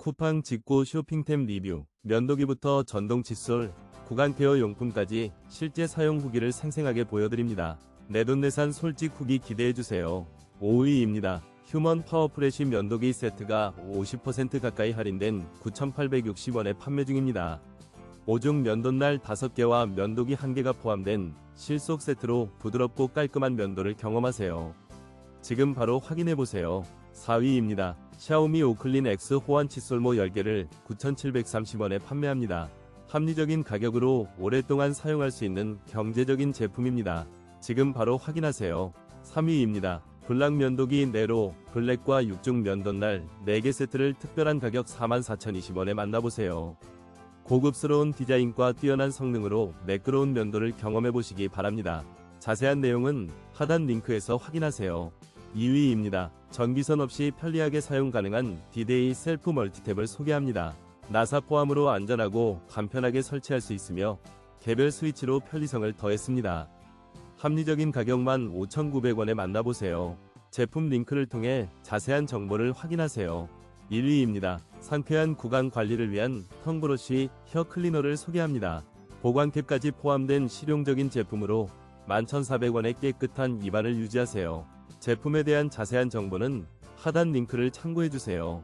쿠팡 직구 쇼핑템 리뷰, 면도기부터 전동 칫솔, 구강 케어 용품까지 실제 사용 후기를 생생하게 보여드립니다. 내돈내산 솔직 후기 기대해주세요. 5위입니다. 휴먼 파워프레쉬 면도기 세트가 50% 가까이 할인된 9,860원에 판매 중입니다. 5중 면도날 5개와 면도기 1개가 포함된 실속 세트로 부드럽고 깔끔한 면도를 경험하세요. 지금 바로 확인해 보세요. 4위입니다. 샤오미 오클린 X 호환 칫솔모 10개를 9,730원에 판매합니다. 합리적인 가격으로 오랫동안 사용할 수 있는 경제적인 제품입니다. 지금 바로 확인하세요. 3위입니다. 블락 면도기 네로 블랙과 6중 면도날 4개 세트를 특별한 가격 44,020원에 만나보세요. 고급스러운 디자인과 뛰어난 성능으로 매끄러운 면도를 경험해보시기 바랍니다. 자세한 내용은 하단 링크에서 확인하세요. 2위입니다. 전기선 없이 편리하게 사용 가능한 디데이 셀프 멀티탭을 소개합니다. 나사 포함으로 안전하고 간편하게 설치할 수 있으며 개별 스위치로 편리성을 더했습니다. 합리적인 가격만 5,900원에 만나보세요. 제품 링크를 통해 자세한 정보를 확인하세요. 1위입니다. 상쾌한 구강 관리를 위한 텅브러쉬 혀 클리너를 소개합니다. 보관캡까지 포함된 실용적인 제품으로 11,400원의 깨끗한 입안을 유지하세요. 제품에 대한 자세한 정보는 하단 링크를 참고해주세요.